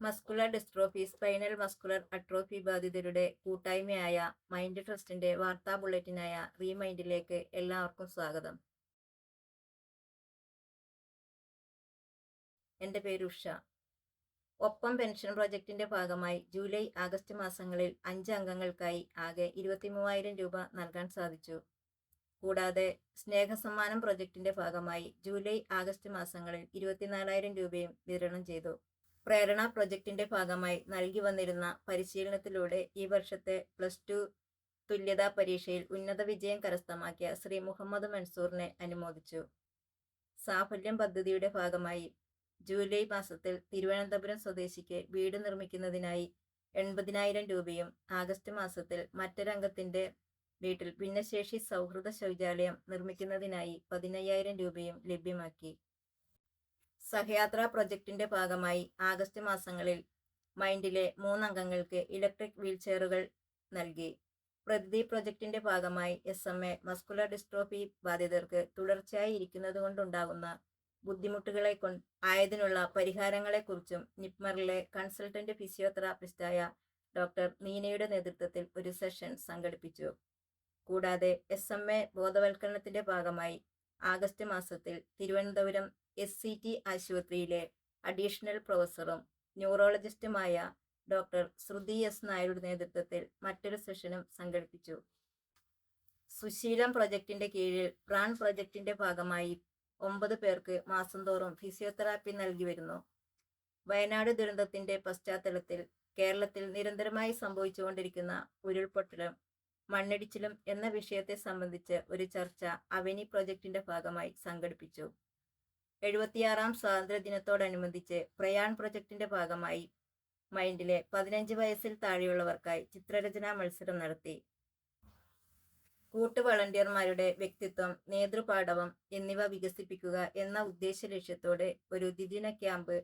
Muscular dystrophy spinal muscular atrophy ബാധിതരുടെ കൂട്ടായ്മയായ mind ട്രസ്റ്റിന്റെ വാർത്താ ബുള്ളറ്റിനായ റീമൈൻഡിലേക്ക് എല്ലാവർക്കും സ്വാഗതം. എന്റെ പേര് ഉഷ. ഒപ്പം പെൻഷൻ പ്രോജക്റ്റിന്റെ ഭാഗമായി ജൂലൈ ആഗസ്റ്റ് മാസങ്ങളിൽ അഞ്ച് അംഗങ്ങൾക്കായി ആകെ ഇരുപത്തി മൂവായിരം രൂപ നൽകാൻ സാധിച്ചു. കൂടാതെ സ്നേഹസമ്മാനം പ്രോജക്റ്റിന്റെ ഭാഗമായി ജൂലൈ ആഗസ്റ്റ് മാസങ്ങളിൽ ഇരുപത്തിനാലായിരം രൂപയും വിതരണം ചെയ്തു. പ്രേരണ പ്രൊജക്ടിന്റെ ഭാഗമായി നൽകി വന്നിരുന്ന പരിശീലനത്തിലൂടെ ഈ വർഷത്തെ പ്ലസ് ടു തുല്യതാ പരീക്ഷയിൽ ഉന്നത വിജയം കരസ്ഥമാക്കിയ ശ്രീ മുഹമ്മദ് മൻസൂറിനെ അനുമോദിച്ചു. സാഫല്യം പദ്ധതിയുടെ ഭാഗമായി ജൂലൈ മാസത്തിൽ തിരുവനന്തപുരം സ്വദേശിക്ക് വീട് നിർമ്മിക്കുന്നതിനായി എൺപതിനായിരം രൂപയും ആഗസ്റ്റ് മാസത്തിൽ മറ്റൊരംഗത്തിന്റെ വീട്ടിൽ ഭിന്നശേഷി സൗഹൃദ ശൗചാലയം നിർമ്മിക്കുന്നതിനായി പതിനയ്യായിരം രൂപയും ലഭ്യമാക്കി. സഹയാത്രാ പ്രൊജക്ടിന്റെ ഭാഗമായി ആഗസ്റ്റ് മാസങ്ങളിൽ മൈൻഡിലെ മൂന്നംഗങ്ങൾക്ക് ഇലക്ട്രിക് വീൽചെയറുകൾ നൽകി. പ്രതിദി പ്രൊജക്ടിന്റെ ഭാഗമായി S M A muscular dystrophy ബാധിതർക്ക് തുടർച്ചയായി ഇരിക്കുന്നത് കൊണ്ടുണ്ടാകുന്ന ബുദ്ധിമുട്ടുകളെ കൊണ്ട് ആയതിനുള്ള പരിഹാരങ്ങളെക്കുറിച്ചും നിപ്മറിലെ കൺസൾട്ടന്റ് ഫിസിയോതെറാപ്പിസ്റ്റായ ഡോക്ടർ നീനയുടെ നേതൃത്വത്തിൽ ഒരു സെഷൻ സംഘടിപ്പിച്ചു. കൂടാതെ എസ് എം എ ബോധവൽക്കരണത്തിന്റെ ഭാഗമായി ആഗസ്റ്റ് മാസത്തിൽ തിരുവനന്തപുരം എസ് സി ടി ആശുപത്രിയിലെ അഡീഷണൽ പ്രൊഫസറും ന്യൂറോളജിസ്റ്റുമായ ഡോക്ടർ ശ്രുതി എസ് നായരുടെ നേതൃത്വത്തിൽ മറ്റൊരു സെഷനും സംഘടിപ്പിച്ചു. സുശീലം പ്രൊജക്ടിന്റെ കീഴിൽ പ്രാൺ പ്രൊജക്ടിന്റെ ഭാഗമായി ഒമ്പത് പേർക്ക് മാസം തോറും ഫിസിയോതെറാപ്പി നൽകി വരുന്നു. വയനാട് ദുരന്തത്തിന്റെ പശ്ചാത്തലത്തിൽ കേരളത്തിൽ നിരന്തരമായി സംഭവിച്ചുകൊണ്ടിരിക്കുന്ന ഉരുൾപൊട്ടലും മണ്ണിടിച്ചിലും എന്ന വിഷയത്തെ സംബന്ധിച്ച് ഒരു ചർച്ച അവനി പ്രോജക്റ്റിന്റെ ഭാഗമായി സംഘടിപ്പിച്ചു. എഴുപത്തിയാറാം സ്വാതന്ത്ര്യ ദിനത്തോടനുബന്ധിച്ച് പ്രയാൺ പ്രൊജക്ടിന്റെ ഭാഗമായി മൈൻഡിലെ പതിനഞ്ച് വയസ്സിൽ താഴെയുള്ളവർക്കായി ചിത്രരചനാ മത്സരം നടത്തി. കൂട്ടു വളണ്ടിയർമാരുടെ വ്യക്തിത്വം നേതൃപാഠവം എന്നിവ വികസിപ്പിക്കുക എന്ന ഉദ്ദേശ ലക്ഷ്യത്തോടെ ഒരു ദ്വിദിന ക്യാമ്പ്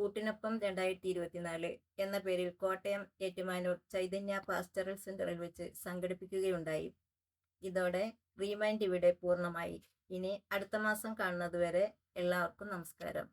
കൂട്ടിനൊപ്പം രണ്ടായിരത്തി ഇരുപത്തിനാല് എന്ന പേരിൽ കോട്ടയം ഏറ്റുമാനൂർ ചൈതന്യ പാസ്റ്ററൽ സെന്ററിൽ വെച്ച് സംഘടിപ്പിക്കുകയുണ്ടായി. ഇതോടെ റീമൈൻഡ് ഇവിടെ പൂർണമായി. ഇനി അടുത്ത മാസം കാണുന്നതുവരെ എല്ലാവർക്കും നമസ്കാരം.